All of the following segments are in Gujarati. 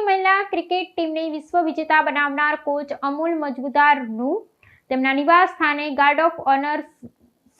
મહિલા ક્રિકેટ ટીમને વિશ્વ વિજેતા બનાવનાર કોચ અમૂલ મજમુદારનું તેમના નિવાસ સ્થાને ગાર્ડ ઓફ ઓનર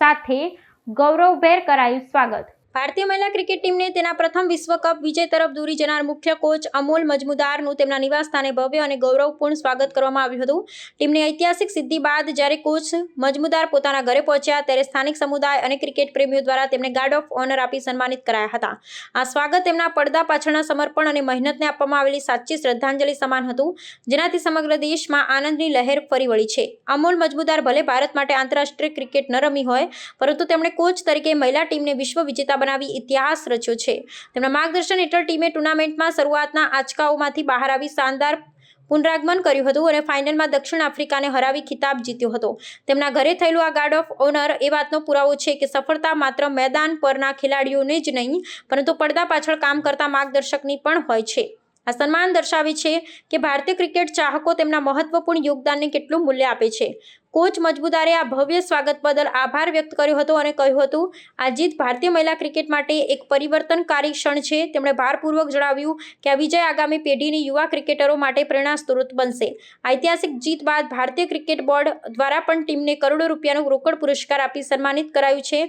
સાથે ગૌરવભેર કરાયું સ્વાગત. ભારતીય મહિલા ક્રિકેટ ટીમને તેના પ્રથમ વિશ્વ કપ વિજય તરફ દોરી જનાર મુખ્ય કોચ અમોલ મજમુદારનું તેમના નિવાસ સ્થાને ભવ્ય અને ગૌરવપૂર્ણ સ્વાગત કરવામાં આવ્યું હતું. ટીમની ઐતિહાસિક સિદ્ધિ બાદ જ્યારે કોચ મજમુદાર પોતાના ઘરે પહોંચ્યા ત્યારે સ્થાનિક સમુદાય અને ક્રિકેટ પ્રેમીઓ દ્વારા તેમને ગાર્ડ ઓફ ઓનર આપી સન્માનિત કરાયા હતા. આ સ્વાગત તેમના પડદા પાછળના સમર્પણ અને મહેનતને આપવામાં આવેલી સાચી શ્રદ્ધાંજલિ સમાન હતું, જેનાથી સમગ્ર દેશમાં આનંદની લહેર ફરી વળી છે. અમોલ મજમુદાર ભલે ભારત માટે આંતરરાષ્ટ્રીય ક્રિકેટ ન રમી હોય, પરંતુ તેમણે કોચ તરીકે મહિલા ટીમને વિશ્વ વિજેતા બનાવી ઇતિહાસ રચ્યો છે. તેમના માર્ગદર્શન હેઠળ ટીમે ટુર્નામેન્ટમાં શરૂઆતના આંચકાઓમાંથી બહાર આવી શાનદાર પુનરાગમન કર્યું હતું અને ફાઇનલમાં દક્ષિણ આફ્રિકાને હરાવી ખિતાબ જીત્યો હતો. તેમના ઘરે થયેલું આ ગાર્ડ ઓફ ઓનર એ વાતનો પુરાવો છે કે સફળતા માત્ર મેદાન પરના ખેલાડીઓને જ નહીં, પરંતુ પડદા પાછળ કામ કરતા માર્ગદર્શકની પણ હોય છે. આ સન્માન દર્શાવે છે કે ભારતીય ક્રિકેટ ચાહકો તેમના મહત્વપૂર્ણ યોગદાનને કેટલું મૂલ્ય આપે છે. કોચ મજબૂદારે આ ભવ્ય સ્વાગત બદલ આભાર વ્યક્ત કર્યો હતો અને કહ્યું હતું, આ જીત ભારતીય મહિલા ક્રિકેટ માટે એક પરિવર્તનકારી ક્ષણ છે. તેમણે ભારપૂર્વક જણાવ્યું કે આ વિજય આગામી પેઢીની યુવા ક્રિકેટરો માટે પ્રેરણા સ્ત્રોત બનશે. ઐતિહાસિક જીત બાદ ભારતીય ક્રિકેટ બોર્ડ દ્વારા પણ ટીમને કરોડો રૂપિયાનો રોકડ પુરસ્કાર આપી સન્માનિત કરાયું છે.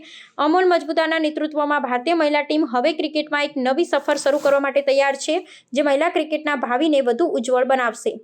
અમોલ મજબૂતાના નેતૃત્વમાં ભારતીય મહિલા ટીમ હવે ક્રિકેટમાં એક નવી સફર શરૂ કરવા માટે તૈયાર છે, જે મહિલા ક્રિકેટના ભાવિને વધુ ઉજ્જવળ બનાવશે.